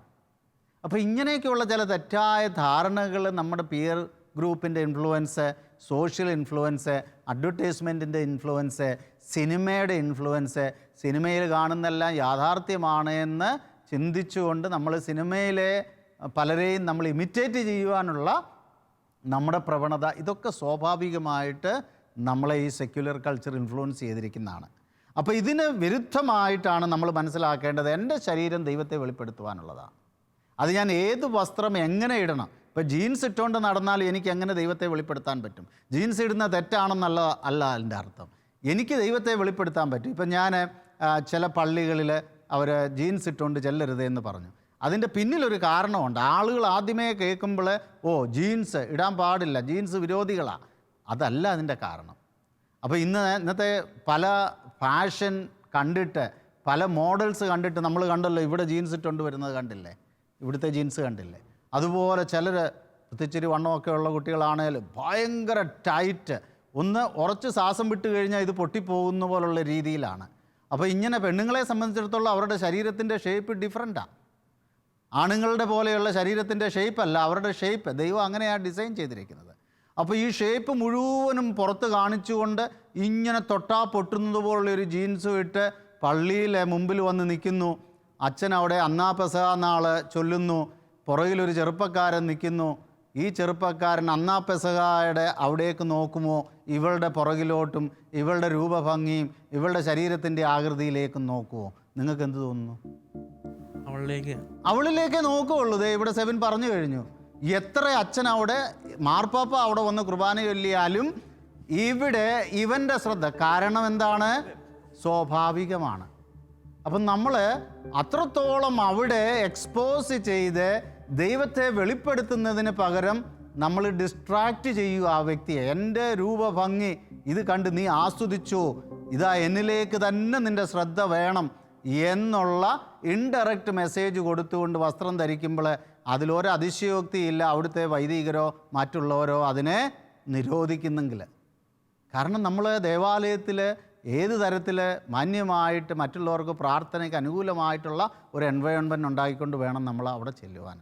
അപ്പോൾ ഇങ്ങനെയൊക്കെയുള്ള ചില തെറ്റായ ധാരണകൾ നമ്മുടെ പിയർ ഗ്രൂപ്പിന്റെ ഇൻഫ്ലുവൻസ് സോഷ്യൽ ഇൻഫ്ലുവൻസ് അഡ്വർടൈസ്മെന്റിന്റെ ഇൻഫ്ലുവൻസ് സിനിമയുടെ ഇൻഫ്ലുവൻസ് സിനിമയിൽ കാണുന്നെല്ലാം യാഥാർത്ഥ്യമാണ് എന്ന് ചിന്തിച്ചുകൊണ്ട് നമ്മൾ സിനിമയിലെ പലരെയും നമ്മൾ ഇമിറ്റേറ്റ് ചെയ്യുവാനുള്ള നമ്മുടെ പ്രവണത ഇതൊക്കെ സ്വാഭാവികമായിട്ട് നമ്മളെ ഈ സെക്യുലർ കൾച്ചർ ഇൻഫ്ലുവൻസ് ചെയ്തിരിക്കുന്നതാണ്. അപ്പോൾ ഇതിന് വിരുദ്ധമായിട്ടാണ് നമ്മൾ മനസ്സിലാക്കേണ്ടത് എന്റെ ശരീരം ദൈവത്തെ വെളിപ്പെടുത്തുവാനുള്ളതാണ്. അത് ഞാൻ ഏത് വസ്ത്രം എങ്ങനെ ഇടണം? ഇപ്പോൾ ജീൻസ് ഇട്ടുകൊണ്ട് നടന്നാൽ എനിക്ക് എങ്ങനെ ദൈവത്തെ വെളിപ്പെടുത്താൻ പറ്റും? ജീൻസ് ഇടുന്ന തെറ്റാണെന്നല്ല അല്ല അതിന്റെ അർത്ഥം. എനിക്ക് ദൈവത്തെ വെളിപ്പെടുത്താൻ പറ്റും. ഇപ്പം ഞാൻ ചില പള്ളികളിൽ അവർ ജീൻസ് ഇട്ടുകൊണ്ട് ചെല്ലരുത് എന്ന് പറഞ്ഞു. അതിന്റെ പിന്നിലൊരു കാരണമുണ്ട്. ആളുകൾ ആദ്യമേ കേൾക്കുമ്പോൾ ഓ ജീൻസ് ഇടാൻ പാടില്ല ജീൻസ് വിരോധികളാണ് അതല്ല അതിന്റെ കാരണം. അപ്പോൾ ഇന്ന് ഇന്നത്തെ പല ഫാഷൻ കണ്ടിട്ട് പല മോഡൽസ് കണ്ടിട്ട് നമ്മൾ കണ്ടല്ലോ ഇവിടെ ജീൻസ് ഇട്ടുകൊണ്ട് വരുന്നത് കണ്ടില്ലേ? ഇവിടുത്തെ ജീൻസ് കണ്ടില്ലേ? അതുപോലെ ചിലർ പ്രത്യേകിച്ചൊരു വണ്ണമൊക്കെ ഉള്ള കുട്ടികളാണേലും ഭയങ്കര ടൈറ്റ്. ഒന്ന് ഉറച്ച് ശ്വാസം വിട്ട് കഴിഞ്ഞാൽ ഇത് പൊട്ടിപ്പോകുന്ന പോലുള്ള രീതിയിലാണ്. അപ്പോൾ ഇങ്ങനെ പെണ്ണുങ്ങളെ സംബന്ധിച്ചിടത്തോളം അവരുടെ ശരീരത്തിന്റെ ഷേപ്പ് ഡിഫറെന്റാണ് ആണുങ്ങളുടെ പോലെയുള്ള ശരീരത്തിന്റെ അല്ല അവരുടെ ഷേപ്പ് ദൈവം അങ്ങനെയാണ് ഡിസൈൻ ചെയ്തിരിക്കുന്നത്. അപ്പോൾ ഈ ഷേപ്പ് മുഴുവനും പുറത്ത് കാണിച്ചുകൊണ്ട് ഇങ്ങനെ തൊട്ടാ പൊട്ടുന്നത് പോലുള്ള ഒരു ജീൻസും ഇട്ട് പള്ളിയിലെ മുമ്പിൽ വന്ന് നിൽക്കുന്നു. അച്ഛൻ അവിടെ അന്നാ പെസഹ നാൾ ചൊല്ലുന്നു. പുറകിലൊരു ചെറുപ്പക്കാരൻ നിൽക്കുന്നു. ഈ ചെറുപ്പക്കാരൻ അന്നാ പെസഹായുടെ അവിടേക്ക് നോക്കുമോ? ഇവളുടെ പുറകിലോട്ടും ഇവളുടെ രൂപഭംഗിയും ഇവളുടെ ശരീരത്തിന്റെ ആകൃതിയിലേക്കും നോക്കുമോ നിങ്ങൾക്ക് എന്ത് തോന്നുന്നു? അവളിലേക്ക്. അവളിലേക്ക് നോക്കുകയുള്ളൂ ദേ ഇവിടെ സെവൻ പറഞ്ഞു കഴിഞ്ഞു. എത്ര അച്ഛൻ അവിടെ മാർപ്പാപ്പ അവിടെ വന്ന് കുർബാന ചൊല്ലിയാലും ഇവിടെ ഇവന്റെ ശ്രദ്ധ കാരണം എന്താണ്? സ്വാഭാവികമാണ്. അപ്പം നമ്മൾ അത്രത്തോളം അവിടെ എക്സ്പോസ് ചെയ്ത് ദൈവത്തെ വെളിപ്പെടുത്തുന്നതിന് പകരം നമ്മൾ ഡിസ്ട്രാക്റ്റ് ചെയ്യുക ആ വ്യക്തിയെ. എന്റെ രൂപഭംഗി ഇത് കണ്ട് നീ ആസ്വദിച്ചു. ഇതാ എന്നിലേക്ക് തന്നെ നിന്റെ ശ്രദ്ധ വേണം എന്നുള്ള ഇൻഡയറക്റ്റ് മെസ്സേജ് കൊടുത്തുകൊണ്ട് വസ്ത്രം ധരിക്കുമ്പോൾ അതിലൊരു അതിശയോക്തിയില്ല അവിടുത്തെ വൈദികരോ മറ്റുള്ളവരോ അതിനെ നിരോധിക്കുന്നെങ്കിൽ കാരണം നമ്മൾ ദേവാലയത്തിൽ ഏത് തരത്തിൽ മാന്യമായിട്ട് മറ്റുള്ളവർക്ക് പ്രാർത്ഥനയ്ക്ക് അനുകൂലമായിട്ടുള്ള ഒരു എൻവയോൺമെന്റ് ഉണ്ടാക്കിക്കൊണ്ട് വേണം നമ്മൾ അവിടെ ചെല്ലുവാൻ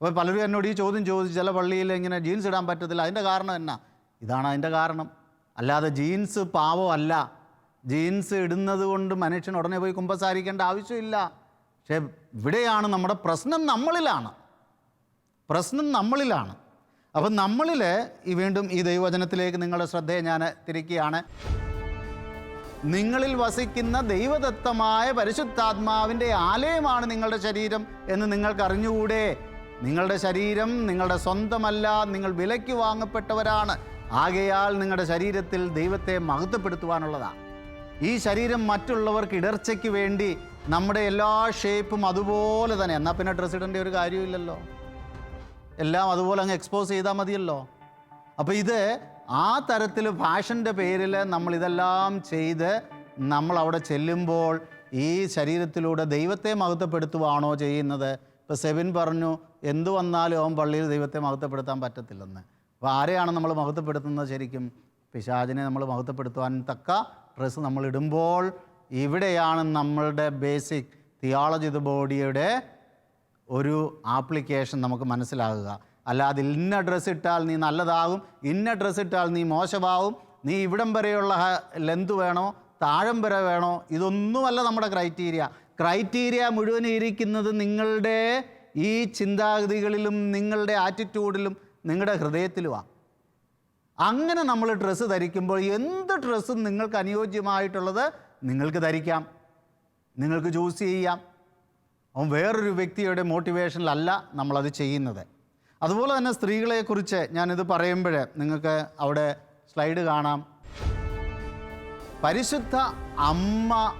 അപ്പോൾ പലരും എന്നോട് ഈ ചോദ്യം ചോദിച്ചു ചില പള്ളിയിൽ ഇങ്ങനെ ജീൻസ് ഇടാൻ പറ്റത്തില്ല അതിന്റെ കാരണം എന്നാ? ഇതാണ് അതിന്റെ കാരണം. അല്ലാതെ ജീൻസ് പാവമല്ല. ജീൻസ് ഇടുന്നത് കൊണ്ട് മനുഷ്യൻ ഉടനെ പോയി കുമ്പസാരിക്കേണ്ട ആവശ്യമില്ല. പക്ഷേ ഇവിടെയാണ് നമ്മുടെ പ്രശ്നം നമ്മളിലാണ്. പ്രശ്നം നമ്മളിലാണ്. അപ്പം നമ്മളിൽ ഈ വീണ്ടും ഈ ദൈവവചനത്തിലേക്ക് നിങ്ങളുടെ ശ്രദ്ധയെ ഞാൻ തിരിക്കുകയാണ്. നിങ്ങളിൽ വസിക്കുന്ന ദൈവദത്തമായ പരിശുദ്ധാത്മാവിന്റെ ആലയമാണ് നിങ്ങളുടെ ശരീരം എന്ന് നിങ്ങൾക്കറിഞ്ഞുകൂടെ. നിങ്ങളുടെ ശരീരം നിങ്ങളുടെ സ്വന്തമല്ല നിങ്ങൾ വിലയ്ക്ക് വാങ്ങപ്പെട്ടവരാണ്. ആകയാൽ നിങ്ങളുടെ ശരീരത്തിൽ ദൈവത്തെ മഹത്വപ്പെടുത്തുവാനുള്ളതാണ്. ഈ ശരീരം മറ്റുള്ളവർക്ക് ഇടർച്ചയ്ക്ക് വേണ്ടി നമ്മുടെ എല്ലാ ഷേപ്പും അതുപോലെ തന്നെ. എന്നാൽ പിന്നെ ഡ്രസ്സ് ഇടേണ്ട ഒരു കാര്യമില്ലല്ലോ എല്ലാം അതുപോലെ അങ്ങ് എക്സ്പോസ് ചെയ്താൽ മതിയല്ലോ. അപ്പോൾ ഇത് ആ തരത്തിൽ ഫാഷന്റെ പേരിൽ നമ്മൾ ഇതെല്ലാം ചെയ്ത് നമ്മൾ അവിടെ ചെല്ലുമ്പോൾ ഈ ശരീരത്തിലൂടെ ദൈവത്തെ മഹത്വപ്പെടുത്തുവാണോ ചെയ്യുന്നത്? ഇപ്പോൾ സെബിൻ പറഞ്ഞു എന്തു വന്നാലും അവൻ പള്ളിയിൽ ദൈവത്തെ മഹത്വപ്പെടുത്താൻ പറ്റത്തില്ലെന്ന്. അപ്പോൾ ആരെയാണ് നമ്മൾ മഹത്വപ്പെടുത്തുന്നത് ശരിക്കും? പിശാചിനെ നമ്മൾ മഹത്വപ്പെടുത്തുവാൻ തക്ക ഡ്രസ്സ് നമ്മൾ ഇടുമ്പോൾ ഇവിടെയാണ് നമ്മളുടെ ബേസിക് തിയോളജി ദ ബോഡിയുടെ ഒരു ആപ്ലിക്കേഷൻ നമുക്ക് മനസ്സിലാകുക. അല്ലാതെ ഇന്ന ഡ്രസ്സ് ഇട്ടാൽ നീ നല്ലതാകും ഇന്ന ഡ്രസ്സ് ഇട്ടാൽ നീ മോശമാവും നീ ഇവിടം വരെയുള്ള ലെന്ത് വേണോ താഴം വരെ വേണോ ഇതൊന്നുമല്ല നമ്മുടെ ക്രൈറ്റീരിയ ക്രൈറ്റീരിയ മുഴുവൻ ഇരിക്കുന്നത് നിങ്ങളുടെ ഈ ചിന്താഗതികളിലും നിങ്ങളുടെ ആറ്റിറ്റ്യൂഡിലും നിങ്ങളുടെ ഹൃദയത്തിലുമാണ് അങ്ങനെ നമ്മൾ ഡ്രസ്സ് ധരിക്കുമ്പോൾ എന്ത് ഡ്രസ്സും നിങ്ങൾക്ക് അനുയോജ്യമായിട്ടുള്ളത് നിങ്ങൾക്ക് ധരിക്കാം. നിങ്ങൾക്ക് ചൂസ് ചെയ്യാം. അവൻ വേറൊരു വ്യക്തിയുടെ മോട്ടിവേഷനിലല്ല നമ്മളത് ചെയ്യുന്നത്. അതുപോലെ തന്നെ സ്ത്രീകളെക്കുറിച്ച് ഞാനിത് പറയുമ്പോൾ നിങ്ങൾക്ക് അവിടെ സ്ലൈഡ് കാണാം. പരിശുദ്ധ അമ്മ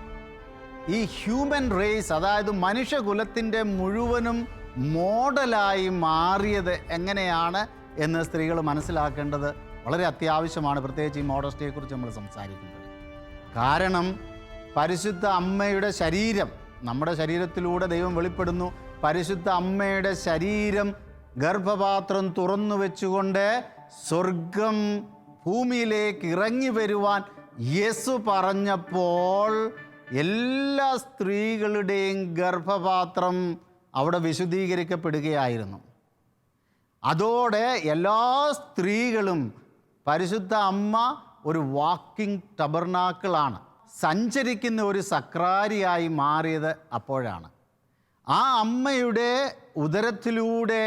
ഈ ഹ്യൂമൻ റേസ് അതായത് മനുഷ്യകുലത്തിന്റെ മുഴുവനും മോഡലായി മാറിയത് എങ്ങനെയാണ് എന്ന് സ്ത്രീകൾ മനസ്സിലാക്കേണ്ടത്. വളരെ അത്യാവശ്യമാണ്. പ്രത്യേകിച്ച് ഈ മോഡസ്റ്റിയെക്കുറിച്ച് നമ്മൾ സംസാരിക്കുന്നത്. കാരണം പരിശുദ്ധ അമ്മയുടെ ശരീരം നമ്മുടെ ശരീരത്തിലൂടെ ദൈവം വെളിപ്പെടുന്നു. പരിശുദ്ധ അമ്മയുടെ ശരീരം ഗർഭപാത്രം തുറന്നു വെച്ചുകൊണ്ട് സ്വർഗം ഭൂമിയിലേക്ക് ഇറങ്ങി വരുവാൻ യേസു പറഞ്ഞപ്പോൾ എല്ലാ സ്ത്രീകളുടെയും ഗർഭപാത്രം അവിടെ വിശുദ്ധീകരിക്കപ്പെടുകയായിരുന്നു. അതോടെ എല്ലാ സ്ത്രീകളും പരിശുദ്ധ അമ്മ ഒരു വാക്കിംഗ് ടബർനാക്കിളാണ് സഞ്ചരിക്കുന്ന ഒരു സക്രാരിയായി മാറിയത് അപ്പോഴാണ്. ആ അമ്മയുടെ ഉദരത്തിലൂടെ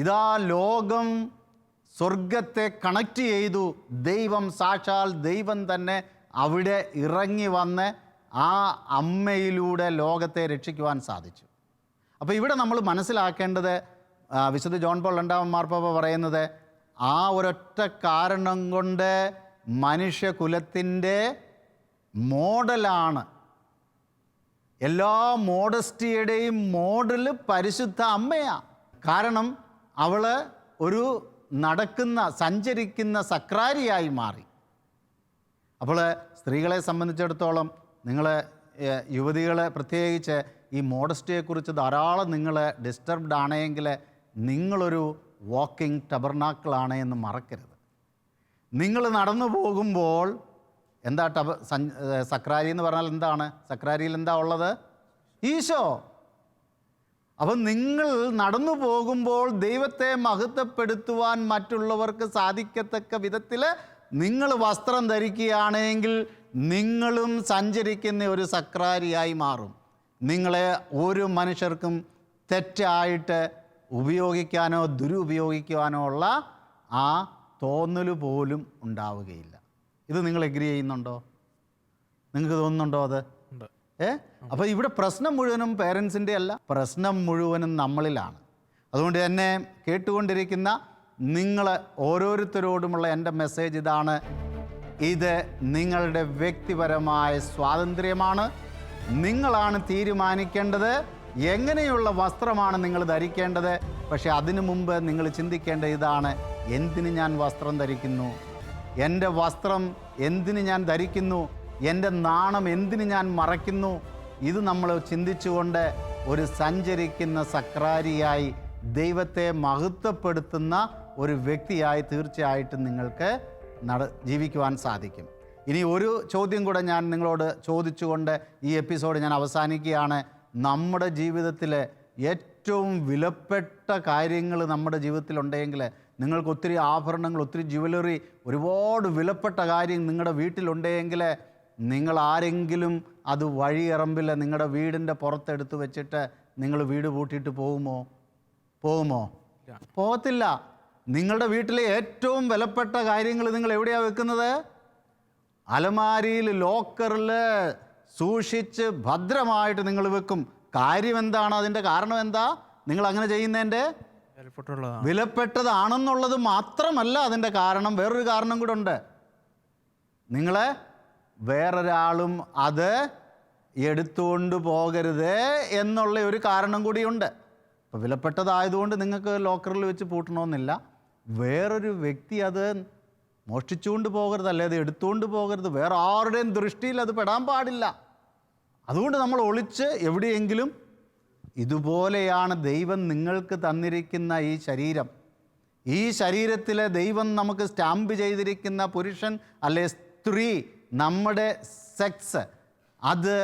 ഇതാ ലോകം സ്വർഗത്തെ കണക്ട് ചെയ്തു. ദൈവം സാക്ഷാൽ ദൈവം തന്നെ അവിടെ ഇറങ്ങി വന്ന് ആ അമ്മയിലൂടെ ലോകത്തെ രക്ഷിക്കുവാൻ സാധിച്ചു. അപ്പോൾ ഇവിടെ നമ്മൾ മനസ്സിലാക്കേണ്ടത് വിശുദ്ധ ജോൺ പോൾ രണ്ടാമൻ മാർപ്പാപ്പ പറയുന്നത് ആ ഒരൊറ്റ കാരണം കൊണ്ട് മനുഷ്യകുലത്തിന്റെ മോഡലാണ്. എല്ലാ മോഡസ്റ്റിയുടെയും മോഡൽ പരിശുദ്ധ അമ്മയാണ് കാരണം അവൾ ഒരു നടക്കുന്ന സഞ്ചരിക്കുന്ന സക്രാരിയായി മാറി. അപ്പോൾ സ്ത്രീകളെ സംബന്ധിച്ചിടത്തോളം നിങ്ങൾ യുവതികളെ പ്രത്യേകിച്ച് ഈ മോഡസ്റ്റിയെക്കുറിച്ച് ധാരാളം നിങ്ങൾ ഡിസ്റ്റർബ്ഡ് ആണെങ്കിൽ നിങ്ങളൊരു വാക്കിംഗ് ടബർനാക്കിളാണ് എന്ന് മറക്കരുത്. നിങ്ങൾ നടന്നു പോകുമ്പോൾ എന്താ ടബ സക്രാരി എന്ന് പറഞ്ഞാൽ എന്താണ്? സക്രാരിയിൽ എന്താ ഉള്ളത്? ഈശോ. അപ്പം നിങ്ങൾ നടന്നു പോകുമ്പോൾ ദൈവത്തെ മഹത്വപ്പെടുത്തുവാൻ മറ്റുള്ളവർക്ക് സാധിക്കത്തക്ക വിധത്തിൽ നിങ്ങൾ വസ്ത്രം ധരിക്കുകയാണെങ്കിൽ നിങ്ങളും സഞ്ചരിക്കുന്ന ഒരു സക്രാരിയായി മാറും. നിങ്ങളെ ഒരു മനുഷ്യർക്കും തെറ്റായിട്ട് ഉപയോഗിക്കാനോ ദുരുപയോഗിക്കുവാനോ ഉള്ള ആ തോന്നൽ പോലും ഉണ്ടാവുകയില്ല. ഇത് നിങ്ങൾ എഗ്രി ചെയ്യുന്നുണ്ടോ? നിങ്ങൾക്ക് തോന്നുന്നുണ്ടോ അത്? ഏ? അപ്പോൾ ഇവിടെ പ്രശ്നം മുഴുവനും പേരൻസിന്റെ അല്ല പ്രശ്നം മുഴുവനും നമ്മളിലാണ്. അതുകൊണ്ട് തന്നെ കേട്ടുകൊണ്ടിരിക്കുന്ന നിങ്ങൾ ഓരോരുത്തരോടുമുള്ള എന്റെ മെസ്സേജ് ഇതാണ്. ഇത് നിങ്ങളുടെ വ്യക്തിപരമായ സ്വാതന്ത്ര്യമാണ്. നിങ്ങളാണ് തീരുമാനിക്കേണ്ടത്. എങ്ങനെയുള്ള വസ്ത്രമാണ് നിങ്ങൾ ധരിക്കേണ്ടത്? പക്ഷേ അതിനു മുമ്പ് നിങ്ങൾ ചിന്തിക്കേണ്ട ഇതാണ് എന്തിന് ഞാൻ വസ്ത്രം ധരിക്കുന്നു? എന്റെ വസ്ത്രം എന്തിന് ഞാൻ ധരിക്കുന്നു? എന്റെ നാണം എന്തിന് ഞാൻ മറയ്ക്കുന്നു? ഇത് നമ്മൾ ചിന്തിച്ചുകൊണ്ട് ഒരു സഞ്ചരിക്കുന്ന സക്രാരിയായി ദൈവത്തെ മഹത്വപ്പെടുത്തുന്ന ഒരു വ്യക്തിയായി തീർച്ചയായിട്ടും നിങ്ങൾക്ക് നട ജീവിക്കുവാൻ സാധിക്കും. ഇനി ഒരു ചോദ്യം കൂടെ ഞാൻ നിങ്ങളോട് ചോദിച്ചുകൊണ്ട് ഈ എപ്പിസോഡ് ഞാൻ അവസാനിക്കുകയാണ്. നമ്മുടെ ജീവിതത്തിലെ ഏറ്റവും വിലപ്പെട്ട കാര്യങ്ങൾ നമ്മുടെ ജീവിതത്തിലുണ്ടെങ്കിൽ നിങ്ങൾക്ക് ഒത്തിരി ആഭരണങ്ങൾ ഒത്തിരി ജുവലറി ഒരുപാട് വിലപ്പെട്ട കാര്യം നിങ്ങളുടെ വീട്ടിലുണ്ടെങ്കിൽ നിങ്ങൾ ആരെങ്കിലും അത് വഴിയിറമ്പിൽ നിങ്ങളുടെ വീടിന്റെ പുറത്തെടുത്ത് വെച്ചിട്ട് നിങ്ങൾ വീട് പൂട്ടിയിട്ട് പോകുമോ? പോകുമോ? പോകത്തില്ല. നിങ്ങളുടെ വീട്ടിലെ ഏറ്റവും വിലപ്പെട്ട കാര്യങ്ങൾ നിങ്ങൾ എവിടെയാണ് വെക്കുന്നത്? അലമാരിയിൽ ലോക്കറിൽ. സൂക്ഷിച്ച് ഭദ്രമായിട്ട് നിങ്ങൾ വെക്കും. കാര്യം എന്താണ് അതിന്റെ കാരണം എന്താ നിങ്ങൾ അങ്ങനെ ചെയ്യുന്നതിന്റെ വിലപ്പെട്ടതാണെന്നുള്ളത് മാത്രമല്ല അതിന്റെ കാരണം. വേറൊരു കാരണം കൂടെ ഉണ്ട്. നിങ്ങളെ വേറൊരാളും അത് എടുത്തുകൊണ്ട് പോകരുത് എന്നുള്ള ഒരു കാരണം കൂടിയുണ്ട്. അപ്പോൾ വിലപ്പെട്ടതായതുകൊണ്ട് നിങ്ങൾക്ക് ലോക്കറിൽ വെച്ച് പൂട്ടണമെന്നില്ല. വേറൊരു വ്യക്തി അത് മോഷ്ടിച്ചുകൊണ്ട് പോകരുത് അല്ലാതെ എടുത്തുകൊണ്ട് പോകരുത്. വേറെ ആരുടെയും ദൃഷ്ടിയിൽ അത് പെടാൻ പാടില്ല. അതുകൊണ്ട് നമ്മൾ ഒളിച്ച് എവിടെയെങ്കിലും ഇതുപോലെയാണ് ദൈവം നിങ്ങൾക്ക് തന്നിരിക്കുന്ന ഈ ശരീരം. ഈ ശരീരത്തിലെ ദൈവം നമുക്ക് സ്റ്റാമ്പ് ചെയ്തിരിക്കുന്ന പുരുഷൻ അല്ലെ സ്ത്രീ നമ്മുടെ സെക്സ് അത്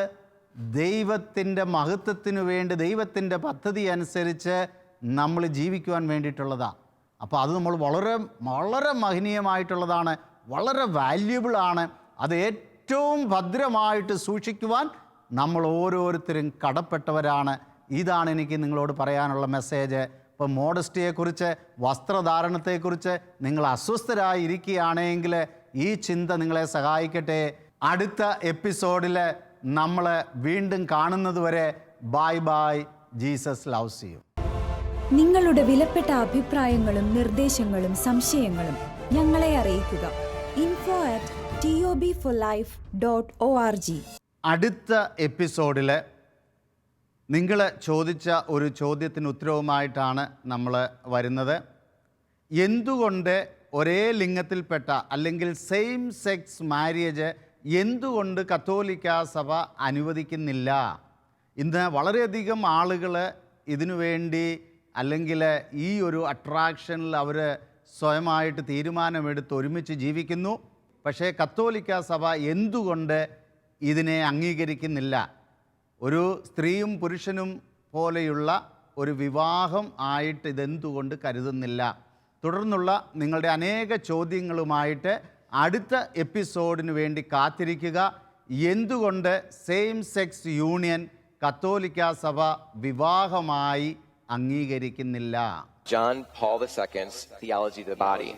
ദൈവത്തിന്റെ മഹത്വത്തിനു വേണ്ടി ദൈവത്തിന്റെ പദ്ധതി അനുസരിച്ച് നമ്മൾ ജീവിക്കുവാൻ വേണ്ടിയിട്ടുള്ളതാണ് അപ്പോൾ അത് നമ്മൾ വളരെ വളരെ മഹനീയമായിട്ടുള്ളതാണ് വളരെ വാല്യുബിൾ ആണ്. അത് ഏറ്റവും ഭദ്രമായിട്ട് സൂക്ഷിക്കുവാൻ നമ്മൾ ഓരോരുത്തരും കടപ്പെട്ടവരാണ്. ഇതാണ് എനിക്ക് നിങ്ങളോട് പറയാനുള്ള മെസ്സേജ് ഇപ്പോൾ മോഡസ്റ്റിയെക്കുറിച്ച് വസ്ത്രധാരണത്തെക്കുറിച്ച് നിങ്ങൾ അസ്വസ്ഥരായി ഇരിക്കുകയാണെങ്കിൽ ഈ ചിന്ത നിങ്ങളെ സഹായിക്കട്ടെ. അടുത്ത എപ്പിസോഡിൽ നമ്മൾ വീണ്ടും കാണുന്നതുവരെ bye bye Jesus loves you നിങ്ങളുടെ വിലപ്പെട്ട അഭിപ്രായങ്ങളും നിർദ്ദേശങ്ങളും സംശയങ്ങളും ഞങ്ങളെ അറിയിക്കുക. Info at T O B four life dot O R G അടുത്ത എപ്പിസോഡിലെ നിങ്ങൾ ചോദിച്ച ഒരു ചോദ്യത്തിന് ഉത്തരവുമായിട്ടാണ് നമ്മൾ വരുന്നത്. എന്തുകൊണ്ട് ഒരേ ലിംഗത്തിൽപ്പെട്ട അല്ലെങ്കിൽ സെയിം സെക്സ് മാര്യേജ് എന്തുകൊണ്ട് കത്തോലിക്ക സഭ അനുവദിക്കുന്നില്ല? ഇന്ന് വളരെയധികം ആളുകൾ ഇതിനു വേണ്ടി അല്ലെങ്കിൽ ഈ ഒരു അട്രാക്ഷനിൽ അവർ സ്വയമായിട്ട് തീരുമാനമെടുത്ത് ഒരുമിച്ച് ജീവിക്കുന്നു. പക്ഷേ കത്തോലിക്ക സഭ എന്തുകൊണ്ട് ഇതിനെ അംഗീകരിക്കുന്നില്ല? ഒരു സ്ത്രീയും പുരുഷനും പോലെയുള്ള ഒരു വിവാഹം ആയിട്ട് ഇതെന്തുകൊണ്ട് കരുതുന്നില്ല? തുടർന്നുള്ള നിങ്ങളുടെ അനേക ചോദ്യങ്ങളുമായിട്ട് അടുത്ത എപ്പിസോഡിന് വേണ്ടി കാത്തിരിക്കുക. എന്തുകൊണ്ട് സെയിം സെക്സ് യൂണിയൻ കത്തോലിക്ക സഭ വിവാഹമായി അംഗീകരിക്കുന്നില്ല John Paul II's Theology of the Body.